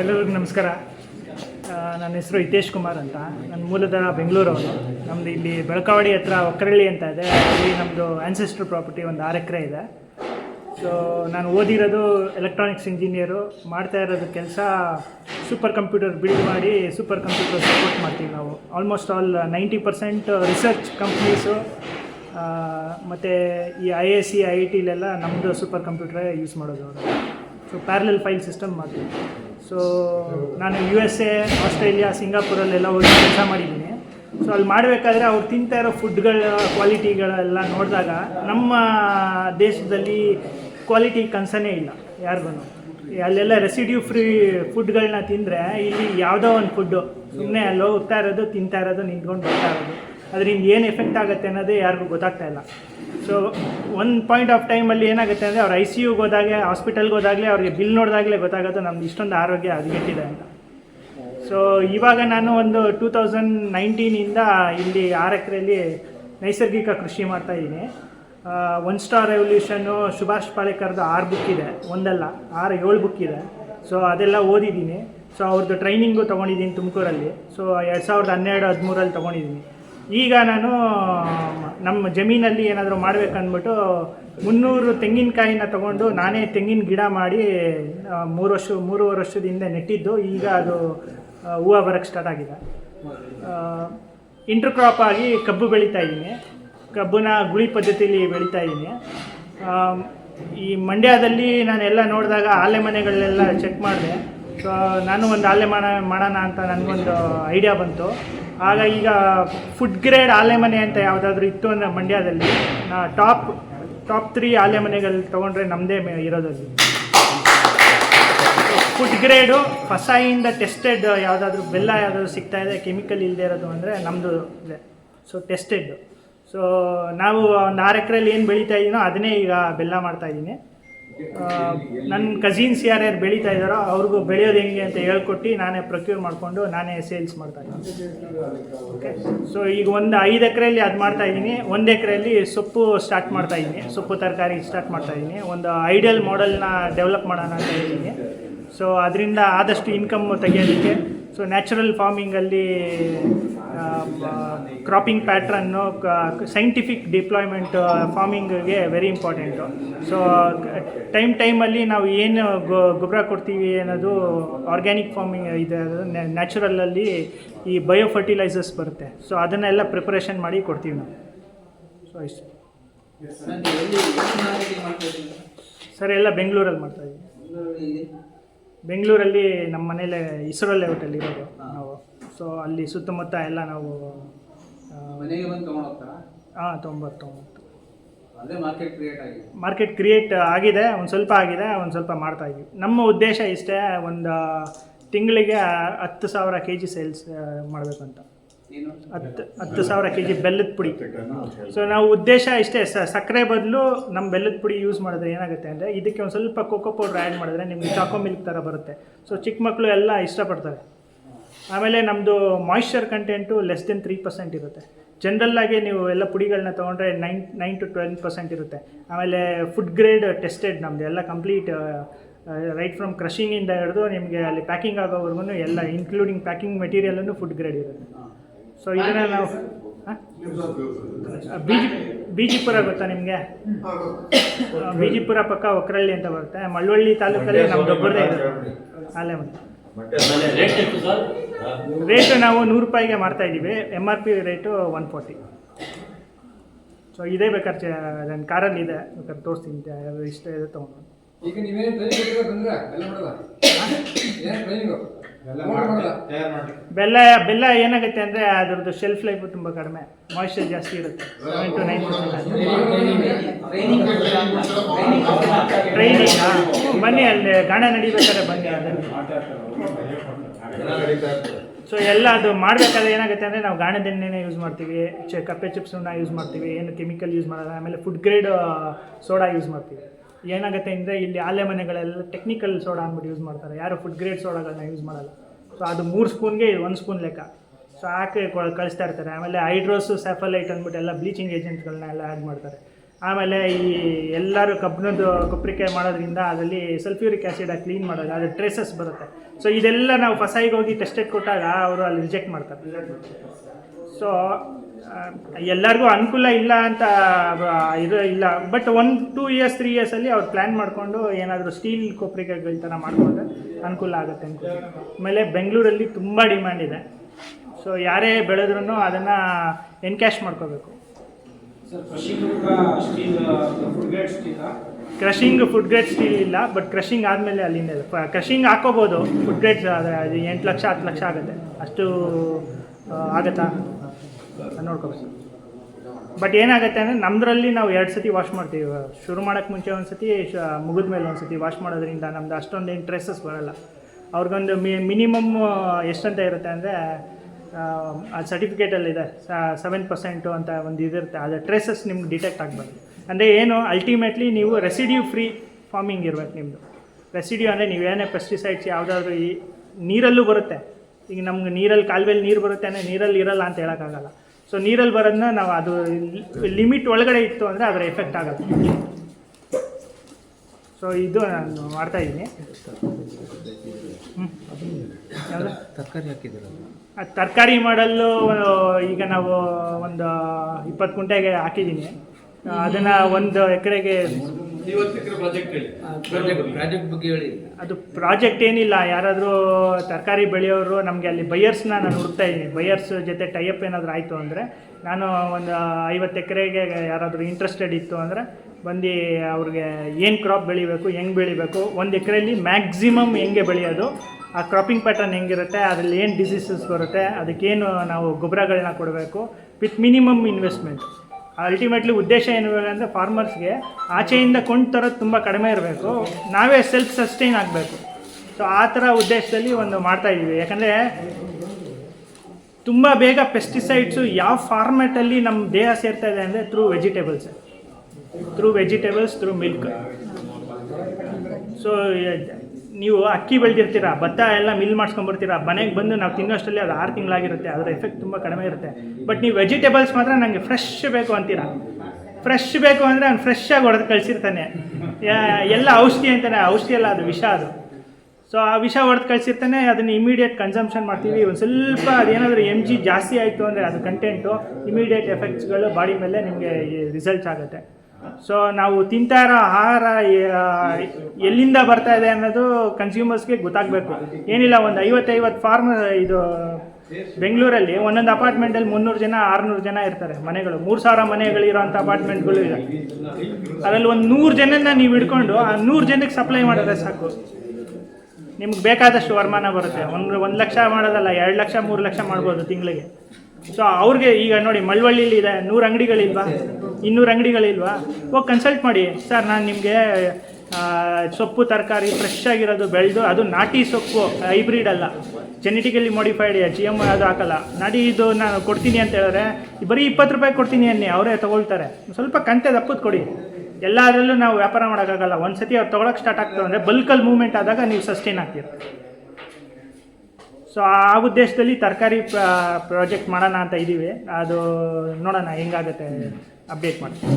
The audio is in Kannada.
ಎಲ್ಲರಿಗೂ ನಮಸ್ಕಾರ. ನನ್ನ ಹೆಸರು ಹಿತೇಶ್ ಕುಮಾರ್ ಅಂತ. ನನ್ನ ಮೂಲದ ಬೆಂಗಳೂರವನು. ನಮ್ಮದು ಇಲ್ಲಿ ಬೆಳಕಾವಡಿ ಹತ್ರ ಒಕ್ಕರಳ್ಳಿ ಅಂತ ಇದೆ. ಅಲ್ಲಿ ನಮ್ಮದು ಆ್ಯನ್ಸೆಸ್ಟ್ರ್ ಪ್ರಾಪರ್ಟಿ ಒಂದು ಆರು ಎಕರೆ ಇದೆ. ಸೊ ನಾನು ಓದಿರೋದು ಎಲೆಕ್ಟ್ರಾನಿಕ್ಸ್ ಇಂಜಿನಿಯರು ಮಾಡ್ತಾ ಇರೋದು ಕೆಲಸ ಸೂಪರ್ ಕಂಪ್ಯೂಟರ್ ಬಿಲ್ಡ್ ಮಾಡಿ ಸೂಪರ್ ಕಂಪ್ಯೂಟರ್ ಸಪೋರ್ಟ್ ಮಾಡ್ತೀವಿ ನಾವು. Almost all ninety percent research companies ಮತ್ತು ಈ I A C I I ಟಿಲೆಲ್ಲ ನಮ್ಮದು ಸೂಪರ್ ಕಂಪ್ಯೂಟ್ರೇ ಯೂಸ್ ಮಾಡೋದು ಅವರು. ಸೊ ಪ್ಯಾರಲಲ್ ಫೈಲ್ ಸಿಸ್ಟಮ್ ಮಾಡ್ತೀವಿ. ಸೊ ನಾನು ಯು ಎಸ್ ಎ ಆಸ್ಟ್ರೇಲಿಯಾ ಸಿಂಗಾಪುರಲ್ಲೆಲ್ಲ ಹೋಗಿ ಕೆಲಸ ಮಾಡಿದ್ದೀನಿ. ಸೊ ಅಲ್ಲಿ ಮಾಡಬೇಕಾದ್ರೆ ಅವ್ರು ತಿಂತಾ ಇರೋ ಫುಡ್ಗಳ ಕ್ವಾಲಿಟಿಗಳೆಲ್ಲ ನೋಡಿದಾಗ ನಮ್ಮ ದೇಶದಲ್ಲಿ ಕ್ವಾಲಿಟಿ ಕನ್ಸನೇ ಇಲ್ಲ ಯಾರಿಗೂ ಅಲ್ಲೆಲ್ಲ ರೆಸಿಡ್ಯೂ ಫ್ರೀ ಫುಡ್ಗಳನ್ನ ತಿಂದರೆ ಇಲ್ಲಿ ಯಾವುದೋ ಒಂದು ಫುಡ್ಡು ಸುಮ್ಮನೆ ಅಲ್ಲಿ ಹೋಗ್ತಾ ಇರೋದು, ತಿಂತಾ ಇರೋದು, ನಿಂತ್ಕೊಂಡು ಬರ್ತಾ ಇರೋದು. ಅದರಿಂದ ಏನು ಎಫೆಕ್ಟ್ ಆಗುತ್ತೆ ಅನ್ನೋದೇ ಯಾರಿಗೂ ಗೊತ್ತಾಗ್ತಾ ಇಲ್ಲ. ಸೊ ಒಂದು ಪಾಯಿಂಟ್ ಆಫ್ ಟೈಮಲ್ಲಿ ಏನಾಗುತ್ತೆ ಅಂದರೆ ಅವ್ರು ಐ ಸಿ ಯುಗೆ ಹೋದಾಗೆ ಹಾಸ್ಪಿಟಲ್ಗೆ ಹೋದಾಗಲೇ ಅವ್ರಿಗೆ ಬಿಲ್ ನೋಡಿದಾಗಲೇ ಗೊತ್ತಾಗೋದು, ನಮ್ದು ಇಷ್ಟೊಂದು ಆರೋಗ್ಯ ಹದಗೆಟ್ಟಿದೆ ಅಂತ. ಸೊ ಇವಾಗ ನಾನು ಒಂದು ಟೂ ತೌಸಂಡ್ ನೈನ್ಟೀನಿಂದ ಇಲ್ಲಿ ಆರು ಎಕರೆಯಲ್ಲಿ ನೈಸರ್ಗಿಕ ಕೃಷಿ ಮಾಡ್ತಾ ಇದ್ದೀನಿ. ಒನ್ ಸ್ಟಾರ್ ರೆವಲ್ಯೂಷನ್ನು ಸುಭಾಷ್ ಪಾಲೇಕರ್ದು ಆರು ಬುಕ್ ಇದೆ, ಒಂದಲ್ಲ, ಆರು ಏಳು ಬುಕ್ ಇದೆ. ಸೊ ಅದೆಲ್ಲ ಓದಿದ್ದೀನಿ. ಸೊ ಅವ್ರದ್ದು ಟ್ರೈನಿಂಗು ತೊಗೊಂಡಿದ್ದೀನಿ ತುಮಕೂರಲ್ಲಿ. ಸೊ ಎರಡು ಸಾವಿರದ ಹನ್ನೆರಡು ಹದಿಮೂರಲ್ಲಿ ತೊಗೊಂಡಿದ್ದೀನಿ. ಈಗ ನಾನು, ನಮ್ಮ ಜಮೀನಲ್ಲಿ ಏನಾದರೂ ಮಾಡಬೇಕಂದ್ಬಿಟ್ಟು ಮುನ್ನೂರು ತೆಂಗಿನಕಾಯಿನ ತಗೊಂಡು ನಾನೇ ತೆಂಗಿನ ಗಿಡ ಮಾಡಿ ಮೂರು ವರ್ಷ, ಮೂರುವರೆ ವರ್ಷದಿಂದ ನೆಟ್ಟಿದ್ದು, ಈಗ ಅದು ಹೂವು ಬರೋಕ್ಕೆ ಸ್ಟಾರ್ಟ್ ಆಗಿದೆ. ಇಂಟರ್ ಕ್ರಾಪ್ ಆಗಿ ಕಬ್ಬು ಬೆಳೀತಾ ಇದ್ದೀನಿ. ಕಬ್ಬನ್ನ ಗುಳಿ ಪದ್ಧತಿಯಲ್ಲಿ ಬೆಳೀತಾ ಇದ್ದೀನಿ. ಈ ಮಂಡ್ಯದಲ್ಲಿ ನಾನೆಲ್ಲ ನೋಡಿದಾಗ ಆಲೆ ಮನೆಗಳನ್ನೆಲ್ಲ ಚೆಕ್ ಮಾಡಿದೆ. ಸೊ ನಾನು ಒಂದು ಆಲೆ ಮಾಡೋಣ ಅಂತ ನನಗೊಂದು ಐಡಿಯಾ ಬಂತು. ಆಗ ಈಗ ಫುಡ್ ಗ್ರೇಡ್ ಆಲೆಮನೆ ಅಂತ ಯಾವುದಾದ್ರೂ ಇತ್ತು ಅಂದರೆ ಮಂಡ್ಯದಲ್ಲಿ. ಟಾಪ್ ಟಾಪ್ ತ್ರೀ ಆಲೆ ಮನೆಗಳು ತೊಗೊಂಡ್ರೆ ನಮ್ಮದೇ ಇರೋದಲ್ಲಿ ಫುಡ್ ಗ್ರೇಡು ಫಸಾಯಿಂದ ಟೆಸ್ಟೆಡ್ ಯಾವುದಾದ್ರೂ ಬೆಲ್ಲ ಯಾವುದಾದ್ರು ಸಿಗ್ತಾ ಇದೆ ಕೆಮಿಕಲ್ ಇಲ್ಲದೆ ಇರೋದು ಅಂದರೆ ನಮ್ಮದು ಇದೆ. ಸೊ ಟೆಸ್ಟೆಡ್ ಸೊ ನಾವು ಒಂದು ಆರು ಎಕರೆಯಲ್ಲಿ ಏನು ಬೆಳೀತಾ ಇದ್ದೀನೋ ಅದನ್ನೇ ಈಗ ಬೆಲ್ಲ ಮಾಡ್ತಾ ಇದ್ದೀನಿ ನನ್ನ ಕಸಿನ್ಸ್ ಯಾರ್ಯಾರು ಬೆಳೀತಾ ಇದ್ದಾರೋ ಅವ್ರಿಗೂ ಬೆಳೆಯೋದು ಹೆಂಗೆ ಅಂತ ಹೇಳ್ಕೊಟ್ಟು ನಾನೇ ಪ್ರೊಕ್ಯೂರ್ ಮಾಡಿಕೊಂಡು ನಾನೇ ಸೇಲ್ಸ್ ಮಾಡ್ತಾ ಇದ್ದೀನಿ. ಓಕೆ ಸೊ ಈಗ ಒಂದು ಐದು ಎಕರೆಯಲ್ಲಿ ಅದು ಮಾಡ್ತಾ ಇದ್ದೀನಿ. ಒಂದು ಎಕರೆಯಲ್ಲಿ ಸೊಪ್ಪು ಸ್ಟಾರ್ಟ್ ಮಾಡ್ತಾ ಇದ್ದೀನಿ. ಸೊಪ್ಪು ತರಕಾರಿ ಸ್ಟಾರ್ಟ್ ಮಾಡ್ತಾ ಇದ್ದೀನಿ. ಒಂದು ಐಡಿಯಲ್ ಮಾಡೆಲ್ನ ಡೆವಲಪ್ ಮಾಡೋಣ ಅಂತ ಇದ್ದೀನಿ ಸೊ ಅದರಿಂದ ಆದಷ್ಟು ಇನ್ಕಮ್ ತೆಗಿಯೋದಕ್ಕೆ ಸೊ ನ್ಯಾಚುರಲ್ ಫಾರ್ಮಿಂಗಲ್ಲಿ ಕ್ರಾಪಿಂಗ್ ಪ್ಯಾಟ್ರನ್ನು ಸೈಂಟಿಫಿಕ್ ಡಿಪ್ಲಾಯ್ಮೆಂಟ್ ಫಾರ್ಮಿಂಗ್ಗೆ ವೆರಿ ಇಂಪಾರ್ಟೆಂಟು ಸೊ ಟೈಮ್ ಟೈಮಲ್ಲಿ ನಾವು ಏನು ಗೊಬ್ಬರ ಕೊಡ್ತೀವಿ ಅನ್ನೋದು ಆರ್ಗ್ಯಾನಿಕ್ ಫಾರ್ಮಿಂಗ್ ಇದೆ ನ್ಯಾಚುರಲಲ್ಲಿ ಈ ಬಯೋ ಫರ್ಟಿಲೈಸರ್ಸ್ ಬರುತ್ತೆ. ಸೊ ಅದನ್ನೆಲ್ಲ ಪ್ರಿಪರೇಷನ್ ಮಾಡಿ ಕೊಡ್ತೀವಿ ನಾವು. ಸೊ ಇಷ್ಟು ಸರ್ ಎಲ್ಲ ಬೆಂಗಳೂರಲ್ಲಿ ಮಾಡ್ತಾ ಇದ್ದೀವಿ. ಬೆಂಗಳೂರಲ್ಲಿ ನಮ್ಮ ಮನೇಲೆ ಇಸ್ರೋ ಲೇಔಟಲ್ಲಿ ಇರೋದು. ಸೊ ಅಲ್ಲಿ ಸುತ್ತಮುತ್ತ ಎಲ್ಲ ನಾವು ಮನೆಗೆ ಬಂದು ಹಾಂ ತೊಂಬತ್ತು ತೊಂಬತ್ತು ಅದೇ ಮಾರ್ಕೆಟ್ ಕ್ರಿಯೇಟ್ ಆಗಿದೆ. ಮಾರ್ಕೆಟ್ ಕ್ರಿಯೇಟ್ ಆಗಿದೆ ಒಂದು ಸ್ವಲ್ಪ ಆಗಿದೆ ಒಂದು ಸ್ವಲ್ಪ ಮಾಡ್ತಾ ಇದ್ವಿ. ನಮ್ಮ ಉದ್ದೇಶ ಇಷ್ಟೇ ಒಂದು ತಿಂಗಳಿಗೆ ಹತ್ತು ಸಾವಿರ ಕೆ ಜಿ ಸೇಲ್ಸ್ ಮಾಡಬೇಕಂತ. ಹತ್ತು ಹತ್ತು ಸಾವಿರ ಕೆ ಜಿ ಬೆಲ್ಲದ ಪುಡಿ. ಸೊ ನಾವು ಉದ್ದೇಶ ಇಷ್ಟೇ ಸ- ಸಕ್ಕರೆ ಬದಲು ನಮ್ಮ ಬೆಲ್ಲದ ಪುಡಿ ಯೂಸ್ ಮಾಡಿದ್ರೆ ಏನಾಗುತ್ತೆ ಅಂದರೆ ಇದಕ್ಕೆ ಒಂದು ಸ್ವಲ್ಪ ಕೋಕೋ ಪೌಡ್ರ್ ಆ್ಯಡ್ ಮಾಡಿದ್ರೆ ನಿಮಗೆ ಚಾಕೋ ಮಿಲ್ಕ್ ಥರ ಬರುತ್ತೆ. ಸೊ ಚಿಕ್ಕ ಮಕ್ಕಳು ಎಲ್ಲ ಇಷ್ಟಪಡ್ತಾರೆ. ಆಮೇಲೆ ನಮ್ಮದು moisture content less than three percent ಇರುತ್ತೆ. ಜನರಲ್ಲಾಗಿ ನೀವು ಎಲ್ಲ ಪುಡಿಗಳನ್ನ ತೊಗೊಂಡ್ರೆ nine nine to twelve percent ಇರುತ್ತೆ. ಆಮೇಲೆ ಫುಡ್ ಗ್ರೇಡ್ ಟೆಸ್ಟೆಡ್ ನಮ್ಮದು ಎಲ್ಲ ಕಂಪ್ಲೀಟ್ ರೈಟ್ ಫ್ರಮ್ ಕ್ರಷಿಂಗಿಂದ ಹಿಡಿದು ನಿಮಗೆ ಅಲ್ಲಿ ಪ್ಯಾಕಿಂಗ್ ಆಗೋವರೆಗೂ ಎಲ್ಲ ಇನ್ಕ್ಲೂಡಿಂಗ್ ಪ್ಯಾಕಿಂಗ್ ಮೆಟೀರಿಯಲನ್ನು ಫುಡ್ ಗ್ರೇಡ್ ಇರುತ್ತೆ. ಸೊ ಇದನ್ನ ನಾವು ಹಾಂ? ಬಿಜಿ ಬಿಜಿಪುರ ಗೊತ್ತಾ ನಿಮಗೆ? ಬಿಜಿಪುರ ಪಕ್ಕ ಒಕ್ರಳ್ಳಿ ಅಂತ ಬರುತ್ತೆ. ಮಳ್ಳೊಳ್ಳಿ ತಾಲೂಕಲ್ಲಿ ನಮ್ಮ ಒಬ್ಬರದೇ ಇದೆ. ಅಲ್ಲೇ ಒಂದು ರೇಟು ನಾವು ನೂರು ರೂಪಾಯಿಗೆ ಮಾಡ್ತಾ ಇದ್ದೀವಿ. M R P rate one forty so ಇದೇ ಬೇಕಾದ್ರೆ ಚ- ನನ್ನ ಕಾರಲ್ಲಿ ಇದೆ. ಬೇಕಾದ್ರೆ ತೋರಿಸ್ತೀನಿ. ಇಷ್ಟ ಇದೆ ತೊಗೊಂಡು. ಈಗ ನೀವೇನು ಟ್ರೈನಿಂಗ್ ಬಂದ್ರೆ ಎಲ್ಲ ಮಾಡೋದ ಏನು ಟ್ರೈನಿಂಗು ಬೆಲ್ಲ ಬೆಲ್ಲ ಏನಾಗುತ್ತೆ ಅಂದರೆ ಅದ್ರದ್ದು ಶೆಲ್ಫ್ ಲೈಫು ತುಂಬ ಕಡಿಮೆ. ಮಾಯಿಶ್ಚರ್ ಜಾಸ್ತಿ ಇರುತ್ತೆ. ಸೆವೆನ್ ಟು ನೈನ್ ಟ್ರೈನಿಂಗ್ ಬನ್ನಿ ಅಲ್ಲಿ ಗಾಣ ನಡಿಬೇಕಾದ್ರೆ ಬನ್ನಿ ಅದನ್ನು ಸೊ ಎಲ್ಲ ಅದು ಮಾಡಬೇಕಾದ್ರೆ ಏನಾಗುತ್ತೆ ಅಂದರೆ ನಾವು ಗಾಣದ ಎಣ್ಣೆನೇ ಯೂಸ್ ಮಾಡ್ತೀವಿ ಚೆ ಕಪ್ಪೆ ಚಿಪ್ಸನ್ನ ಯೂಸ್ ಮಾಡ್ತೀವಿ ಏನು ಕೆಮಿಕಲ್ ಯೂಸ್ ಮಾಡಲ್ಲ ಆಮೇಲೆ ಫುಡ್ ಗ್ರೇಡ್ ಸೋಡಾ ಯೂಸ್ ಮಾಡ್ತೀವಿ. ಏನಾಗುತ್ತೆ ಅಂದರೆ ಇಲ್ಲಿ ಆಲೆ ಮನೆಗಳೆಲ್ಲ ಟೆಕ್ನಿಕಲ್ ಸೋಡಾ ಅಂದ್ಬಿಟ್ಟು ಯೂಸ್ ಮಾಡ್ತಾರೆ. ಯಾರು ಫುಡ್ ಗ್ರೇಡ್ ಸೋಡಾಗಳನ್ನ ಯೂಸ್ ಮಾಡಲ್ಲ. ಸೊ ಅದು ಮೂರು ಸ್ಪೂನ್ಗೆ ಒಂದು ಸ್ಪೂನ್ ಲೆಕ್ಕ. ಸೊ ಹಾಕಿ ಕಳಿಸ್ತಾ ಇರ್ತಾರೆ. ಆಮೇಲೆ ಹೈಡ್ರೋಸು ಸ್ಯಾಫಲೈಟ್ ಅಂದ್ಬಿಟ್ಟು ಎಲ್ಲ ಬ್ಲೀಚಿಂಗ್ ಏಜೆಂಟ್ಗಳನ್ನ ಎಲ್ಲ ಆ್ಯಡ್ ಮಾಡ್ತಾರೆ. ಆಮೇಲೆ ಈ ಎಲ್ಲರೂ ಕಬ್ಬಿಣದ ಕೊಬ್ಬರಿಕಾಯಿ ಮಾಡೋದ್ರಿಂದ ಅದರಲ್ಲಿ ಸಲ್ಫ್ಯೂರಿಕ್ ಆ್ಯಸಿಡ್ ಕ್ಲೀನ್ ಮಾಡೋದು ಅದ್ರ ಟ್ರೇಸಸ್ ಬರುತ್ತೆ. ಸೊ ಇದೆಲ್ಲ ನಾವು ಫಸಾಯಿಗೆ ಹೋಗಿ ಟೆಸ್ಟೆಡ್ ಕೊಟ್ಟಾಗ ಅವರು ಅಲ್ಲಿ ರಿಜೆಕ್ಟ್ ಮಾಡ್ತಾರೆ. ಸೊ ಎಲ್ಲರಿಗೂ ಅನುಕೂಲ ಇಲ್ಲ ಅಂತ ಇದು ಇಲ್ಲ. But one two years three ಇಯರ್ಸಲ್ಲಿ ಅವ್ರು ಪ್ಲ್ಯಾನ್ ಮಾಡಿಕೊಂಡು ಏನಾದರೂ ಸ್ಟೀಲ್ ಕೊಪ್ರಿಕೆಗಳ ಥರ ಮಾಡಿಕೊಂಡ್ರೆ ಅನುಕೂಲ ಆಗುತ್ತೆ ಅಂತ ಆಮೇಲೆ ಬೆಂಗಳೂರಲ್ಲಿ ತುಂಬ ಡಿಮ್ಯಾಂಡ್ ಇದೆ. ಸೊ ಯಾರೇ ಬೆಳೆದ್ರೂ ಅದನ್ನು ಎನ್ಕ್ಯಾಶ್ ಮಾಡ್ಕೋಬೇಕು. ಕ್ರಷಿಂಗ್ ಫುಡ್ ಗ್ರೇಡ್ ಸ್ಟೀಲ್ ಇಲ್ಲ ಬಟ್ ಕ್ರಷಿಂಗ್ ಆದಮೇಲೆ ಅಲ್ಲಿಂದ ಕ್ರಷಿಂಗ್ ಹಾಕೋಬೋದು. ಫುಡ್ ಗ್ರೇಡ್ಸ್ ಆದರೆ ಅದು ಎಂಟು ಲಕ್ಷ ಹತ್ತು ಲಕ್ಷ ಆಗುತ್ತೆ. ಅಷ್ಟು ಆಗತ್ತಾ? ನೋಡ್ಕೋಬೇಕು. ಬಟ್ ಏನಾಗುತ್ತೆ ಅಂದರೆ ನಮ್ಮದ್ರಲ್ಲಿ ನಾವು ಎರಡು ಸತಿ ವಾಶ್ ಮಾಡ್ತೀವಿ. ಶುರು ಮಾಡೋಕ್ಕೆ ಮುಂಚೆ ಒಂದು ಸತಿ ಮುಗಿದ ಮೇಲೆ ಒಂದು ಸತಿ ವಾಶ್ ಮಾಡೋದ್ರಿಂದ ನಮ್ದು ಅಷ್ಟೊಂದು ಏನು ಟ್ರೆಸಸ್ ಬರೋಲ್ಲ. ಅವ್ರಿಗೊಂದು ಮಿ ಮಿನಿಮಮ್ ಎಷ್ಟಂತ ಇರುತ್ತೆ ಅಂದರೆ, ಆ ಸರ್ಟಿಫಿಕೇಟಲ್ಲಿದೆ ಸೆವೆನ್ ಪರ್ಸೆಂಟು ಅಂತ ಒಂದು ಇದಿರುತ್ತೆ ಅದು ಟ್ರೇಸಸ್ ನಿಮ್ಗೆ ಡಿಟೆಕ್ಟ್ ಆಗಬಾರ್ದು. ಅಂದರೆ ಏನು ಅಲ್ಟಿಮೇಟ್ಲಿ ನೀವು ರೆಸಿಡ್ಯೂ ಫ್ರೀ ಫಾರ್ಮಿಂಗ್ ಇರಬೇಕು ನಿಮ್ಮದು ರೆಸಿಡ್ಯೂ ಅಂದರೆ ನೀವೇನೇ ಪೆಸ್ಟಿಸೈಡ್ಸ್ ಯಾವುದಾದ್ರೂ ಈ ನೀರಲ್ಲೂ ಬರುತ್ತೆ. ಈಗ ನಮ್ಗೆ ನೀರಲ್ಲಿ ಕಾಲುವೆಲಿ ನೀರು ಬರುತ್ತೆ ಅಂದರೆ ನೀರಲ್ಲಿ ಇರಲ್ಲ ಅಂತ ಹೇಳೋಕ್ಕಾಗಲ್ಲ. ಸೊ ನೀರಲ್ಲಿ ಬರೋದನ್ನ ನಾವು ಅದು ಲಿಮಿಟ್ ಒಳಗಡೆ ಇತ್ತು ಅಂದರೆ ಅದರ ಎಫೆಕ್ಟ್ ಆಗುತ್ತೆ. ಸೊ ಇದು ನಾನು ಮಾಡ್ತಾ ಇದ್ದೀನಿ. ತರಕಾರಿ ಹಾಕಿದ್ದೀರಲ್ಲ ತರಕಾರಿ ಮಾಡಲು ಈಗ ನಾವು ಒಂದು ಇಪ್ಪತ್ತು ಕುಂಟೆಗೆ ಹಾಕಿದ್ದೀನಿ. ಅದನ್ನು ಒಂದು ಎಕರೆಗೆ ಪ್ರಾಜೆಕ್ಟ್ ಪ್ರಾಜೆಕ್ಟ್ ಬಗ್ಗೆ. ಹೇಳಿ. ಅದು ಪ್ರಾಜೆಕ್ಟ್ ಏನಿಲ್ಲ ಯಾರಾದರೂ ತರಕಾರಿ ಬೆಳೆಯೋರು ನಮಗೆ ಅಲ್ಲಿ ಬೈಯರ್ಸ್ನ ನಾನು ಹುಡ್ತಾ ಇದ್ದೀನಿ. ಬೈಯರ್ಸ್ ಜೊತೆ ಟೈಅಪ್ ಏನಾದರೂ ಆಯಿತು ಅಂದರೆ ನಾನು ಒಂದು ಐವತ್ತು ಎಕರೆಗೆ ಯಾರಾದರೂ ಇಂಟ್ರೆಸ್ಟೆಡ್ ಇತ್ತು ಅಂದರೆ ಬಂದು ಅವ್ರಿಗೆ ಏನು ಕ್ರಾಪ್ ಬೆಳಿಬೇಕು ಹೆಂಗೆ ಬೆಳಿಬೇಕು ಒಂದು ಎಕರೆಯಲ್ಲಿ ಮ್ಯಾಕ್ಸಿಮಮ್ ಹೆಂಗೆ ಬೆಳೆಯೋದು ಆ ಕ್ರಾಪಿಂಗ್ ಪ್ಯಾಟರ್ನ್ ಹೆಂಗಿರುತ್ತೆ ಅದರಲ್ಲಿ ಏನು ಡಿಸೀಸಸ್ ಬರುತ್ತೆ ಅದಕ್ಕೇನು ನಾವು ಗೊಬ್ಬರಗಳನ್ನ ಕೊಡಬೇಕು ವಿತ್ ಮಿನಿಮಮ್ ಇನ್ವೆಸ್ಟ್ಮೆಂಟ್ ಅಲ್ಟಿಮೇಟ್ಲಿ ಉದ್ದೇಶ ಏನು ಅಂದರೆ ಫಾರ್ಮರ್ಸ್ಗೆ ಆಚೆಯಿಂದ ಕೊಂಡು ತರೋದು ತುಂಬ ಕಡಿಮೆ ಇರಬೇಕು. ನಾವೇ ಸೆಲ್ಫ್ ಸಸ್ಟೈನ್ ಆಗಬೇಕು. ಸೊ ಆ ಥರ ಉದ್ದೇಶದಲ್ಲಿ ಒಂದು ಮಾಡ್ತಾ ಇದ್ದೀವಿ. ಯಾಕಂದರೆ ತುಂಬ ಬೇಗ ಪೆಸ್ಟಿಸೈಡ್ಸು ಯಾವ ಫಾರ್ಮ್ಯಾಟಲ್ಲಿ ನಮ್ಮ ದೇಹ ಸೇರ್ತಾ ಇದೆ ಅಂದರೆ through vegetables through vegetables through milk so ನೀವು ಅಕ್ಕಿ ಬೆಳೆದಿರ್ತೀರ, ಭತ್ತ ಎಲ್ಲ ಮಿಲ್ ಮಾಡ್ಸ್ಕೊಂಬರ್ತೀರಾ ಮನೆಗೆ ಬಂದು ನಾವು ತಿನ್ನೋಷ್ಟರಲ್ಲಿ ಅದು ಆರು ತಿಂಗಳಾಗಿರುತ್ತೆ, ಅದರ ಎಫೆಕ್ಟ್ ತುಂಬ ಕಡಿಮೆ ಇರುತ್ತೆ. ಬಟ್ ನೀವು ವೆಜಿಟೇಬಲ್ಸ್ ಮಾತ್ರ ನನಗೆ ಫ್ರೆಶ್ ಬೇಕು ಅಂತೀರ? ಫ್ರೆಶ್ ಬೇಕು ಅಂದರೆ ಅವ್ನು ಫ್ರೆಶ್ ಆಗಿ ಹೊಡೆದು ಕಳಿಸಿರ್ತಾನೆ. ಎಲ್ಲ ಔಷಧಿ ಅಂತಾನೆ, ಔಷಧಿ ಅಲ್ಲ ಅದು ವಿಷ ಅದು. ಸೊ ಆ ವಿಷ ಹೊಡೆದು ಕಳಿಸಿರ್ತಾನೆ, ಅದನ್ನು ಇಮಿಡಿಯೇಟ್ ಕನ್ಸಂಪ್ಷನ್ ಮಾಡ್ತೀವಿ. ಒಂದು ಸ್ವಲ್ಪ ಅದೇನಾದರೂ ಎಂ ಜಿ ಜಾಸ್ತಿ ಆಯಿತು ಅಂದರೆ ಅದು ಕಂಟೆಂಟು ಇಮಿಡಿಯೇಟ್ ಎಫೆಕ್ಟ್ಸ್ಗಳು ಬಾಡಿ ಮೇಲೆ ನಿಮಗೆ ರಿಸಲ್ಟ್ಸ್ ಆಗುತ್ತೆ. ಸೊ ನಾವು ತಿಂತಾ ಇರೋ ಆಹಾರ ಎಲ್ಲಿಂದ ಬರ್ತಾ ಇದೆ ಅನ್ನೋದು ಕನ್ಸ್ಯೂಮರ್ಸ್ಗೆ ಗೊತ್ತಾಗಬೇಕು. ಏನಿಲ್ಲ, ಒಂದು ಐವತ್ತೈವತ್ತು ಫಾರ್ಮ್ ಇದು, ಬೆಂಗಳೂರಲ್ಲಿ, ಒಂದೊಂದು ಅಪಾರ್ಟ್ಮೆಂಟಲ್ಲಿ ಮುನ್ನೂರು ಜನ, ಆರುನೂರು ಜನ ಇರ್ತಾರೆ ಮನೆಗಳು. ಮೂರು ಸಾವಿರ ಮನೆಗಳಿರೋಂಥ ಅಪಾರ್ಟ್ಮೆಂಟ್ಗಳು ಇದೆ. ಅದರಲ್ಲಿ ಒಂದು ನೂರು ಜನನ ನೀವು ಹಿಡ್ಕೊಂಡು, ಆ ನೂರು ಜನಕ್ಕೆ ಸಪ್ಲೈ ಮಾಡಿದ್ರೆ ಸಾಕು. ನಿಮ್ಗೆ ಬೇಕಾದಷ್ಟು ವರಮಾನ ಬರುತ್ತೆ. ಒಂದು ಒಂದು ಲಕ್ಷ ಮಾಡೋದಲ್ಲ, ಎರಡು ಲಕ್ಷ, ಮೂರು ಲಕ್ಷ ಮಾಡ್ಬೋದು ತಿಂಗಳಿಗೆ. ಸೊ ಅವ್ರಿಗೆ ಈಗ ನೋಡಿ ಮಳವಳ್ಳಿಲಿ ಇದೆ, ನೂರು ಅಂಗಡಿಗಳಿಲ್ವಾ? ಇನ್ನೂರು ಅಂಗಡಿಗಳಿಲ್ವಾ? ಹೋಗಿ ಕನ್ಸಲ್ಟ್ ಮಾಡಿ. ಸರ್ ನಾನು ನಿಮಗೆ ಸೊಪ್ಪು, ತರಕಾರಿ ಫ್ರೆಶ್ ಆಗಿರೋದು ಬೆಳೆದು, ಅದು ನಾಟಿ ಸೊಪ್ಪು ಹೈಬ್ರಿಡ್ ಅಲ್ಲ. ಜೆನೆಟಿಕಲಿ ಮಾಡಿಫೈಡ್ ಜಿ ಎಂ ಅದು ಹಾಕಲ್ಲ. ನಾಟಿ ಇದು ನಾನು ಕೊಡ್ತೀನಿ ಅಂತ ಹೇಳಿದ್ರೆ, ಬರೀ ಇಪ್ಪತ್ತು ರೂಪಾಯಿ ಕೊಡ್ತೀನಿ ಅನ್ನಿ, ಅವರೇ ತೊಗೊಳ್ತಾರೆ. ಸ್ವಲ್ಪ ಕಂತೆ ದಪ್ಪದ ಕೊಡಿ. ಎಲ್ಲದರಲ್ಲೂ ನಾವು ವ್ಯಾಪಾರ ಮಾಡೋಕ್ಕಾಗಲ್ಲ. ಒಂದು ಸತಿ ಅವ್ರು ತೊಗೊಳಕ್ಕೆ ಸ್ಟಾರ್ಟ್ ಆಗ್ತದೆ ಅಂದರೆ ಬಲ್ಕಲ್ಲಿ ಮೂವ್ಮೆಂಟ್ ಆದಾಗ ನೀವು ಸಸ್ಟೈನ್ ಆಗ್ತೀರ. ಸೊ ಆ ಉದ್ದೇಶದಲ್ಲಿ ತರಕಾರಿ ಪ್ರಾಜೆಕ್ಟ್ ಮಾಡೋಣ ಅಂತ ಇದ್ದೀವಿ ಅದು ನೋಡೋಣ ಹೆಂಗಾಗುತ್ತೆ ಅಪ್ಡೇಟ್ ಮಾಡ್ತೀನಿ.